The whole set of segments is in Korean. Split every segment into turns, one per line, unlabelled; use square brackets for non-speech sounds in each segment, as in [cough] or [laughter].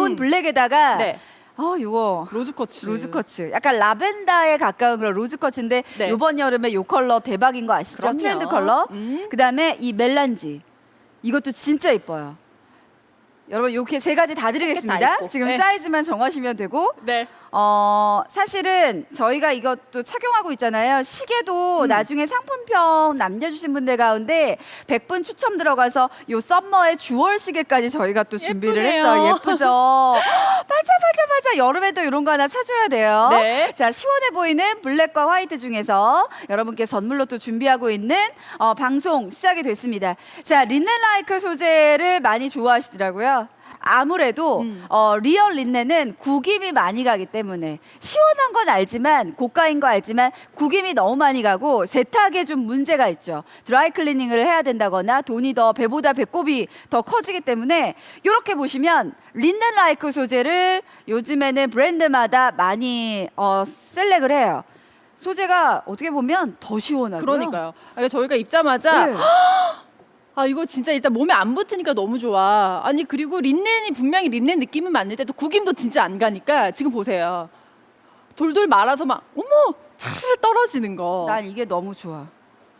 기본 블랙에다가
네.
어 이거
로즈커츠.
로즈커츠. 약간 라벤더에 가까운 그런 로즈커츠인데
네.
이번 여름에 이 컬러 대박인 거 아시죠?
그럼요.
트렌드 컬러.
음.
그다음에 이 멜란지. 이것도 진짜 이뻐요. 여러분 이렇게 세 가지 다
다
드리겠습니다.
있고.
지금
네.
사이즈만 정하시면 되고
네.
어, 사실은 저희가 이것도 착용하고 있잖아요. 시계도
음.
나중에 상품평 남겨주신 분들 가운데 100분 추첨 들어가서 요 썸머의 주얼 시계까지 저희가 또 준비를
예쁘네요.
했어요. 예쁘죠? [laughs] 맞아. 여름에도 이런 거 하나 찾아야 돼요.
네.
자, 시원해 보이는 블랙과 화이트 중에서 여러분께 선물로 또 준비하고 있는 어, 방송 시작이 됐습니다. 자, 린넨라이크 소재를 많이 좋아하시더라고요. 아무래도
음.
어, 리얼 린넨은 구김이 많이 가기 때문에 시원한 건 알지만 고가인 거 알지만 구김이 너무 많이 가고 세탁에 좀 문제가 있죠. 드라이 클리닝을 해야 된다거나 돈이 더 배보다 배꼽이 더 커지기 때문에 이렇게 보시면 린넨 라이크 소재를 요즘에는 브랜드마다 많이 어, 셀렉을 해요. 소재가 어떻게 보면 더 시원하고요.
그러니까요. 아, 저희가 입자마자
네. [gasps] [gasps]
아 이거 진짜 일단 몸에 안 붙으니까 너무 좋아. 아니 그리고 린넨이 분명히 린넨 느낌은 맞는데 또 구김도 진짜 안 가니까 지금 보세요. 돌돌 말아서 막 어머 차르르 떨어지는 거.
난 이게 너무 좋아.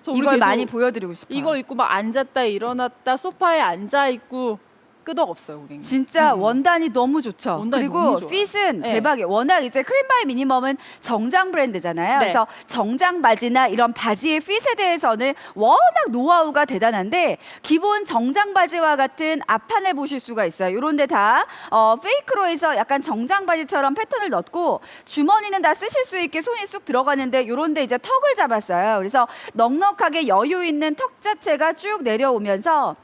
저 우리
이걸
계속
많이 보여드리고 싶어요.
이거 입고 막 앉았다 일어났다 소파에 앉아 있고 끄덕 없어요, 고객님.
진짜 원단이 너무 좋죠.
원단이
그리고
너무 좋아요.
핏은
네.
대박이에요. 워낙 이제 크림 바이 미니멈은 정장 브랜드잖아요.
네.
그래서 정장 바지나 이런 바지의 핏에 대해서는 워낙 노하우가 대단한데 기본 정장 바지와 같은 앞판을 보실 수가 있어요. 이런 데 다 어, 페이크로 해서 약간 정장 바지처럼 패턴을 넣고 주머니는 다 쓰실 수 있게 손이 쑥 들어가는데 이런 데 이제 턱을 잡았어요. 그래서 넉넉하게 여유 있는 턱 자체가 쭉 내려오면서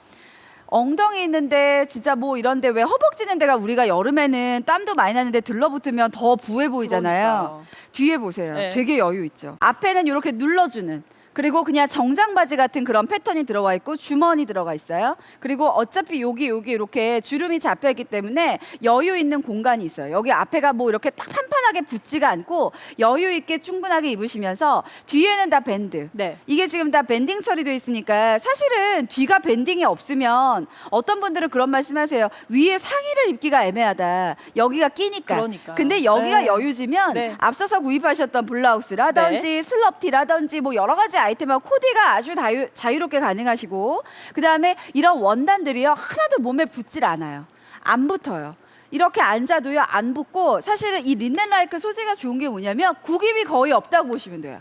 엉덩이 있는데 진짜 뭐 이런데 왜 허벅지는 데가 우리가 여름에는 땀도 많이 나는데 들러붙으면 더 부해 보이잖아요.
그러니까요.
뒤에 보세요.
네.
되게 여유 있죠. 앞에는 이렇게 눌러주는 그리고 그냥 정장 바지 같은 그런 패턴이 들어와 있고 주머니 들어가 있어요. 그리고 어차피 여기 여기 이렇게 주름이 잡혀 있기 때문에 여유 있는 공간이 있어요. 여기 앞에가 뭐 이렇게 딱 판판 하게 붙지가 않고 여유 있게 충분하게 입으시면서 뒤에는 다 밴드.
네.
이게 지금 다 밴딩 처리돼 있으니까 사실은 뒤가 밴딩이 없으면 어떤 분들은 그런 말씀하세요. 위에 상의를 입기가 애매하다. 여기가 끼니까.
그러니까요.
근데 여기가
네.
여유지면
네.
앞서서 구입하셨던 블라우스라든지 슬럽티라든지 뭐 여러 가지 아이템과 코디가 아주 자유, 자유롭게 가능하시고 그다음에 이런 원단들이요 하나도 몸에 붙질 않아요. 안 붙어요. 이렇게 앉아도요 안 붙고 사실은 이 린넨라이크 소재가 좋은 게 뭐냐면 구김이 거의 없다고 보시면 돼요.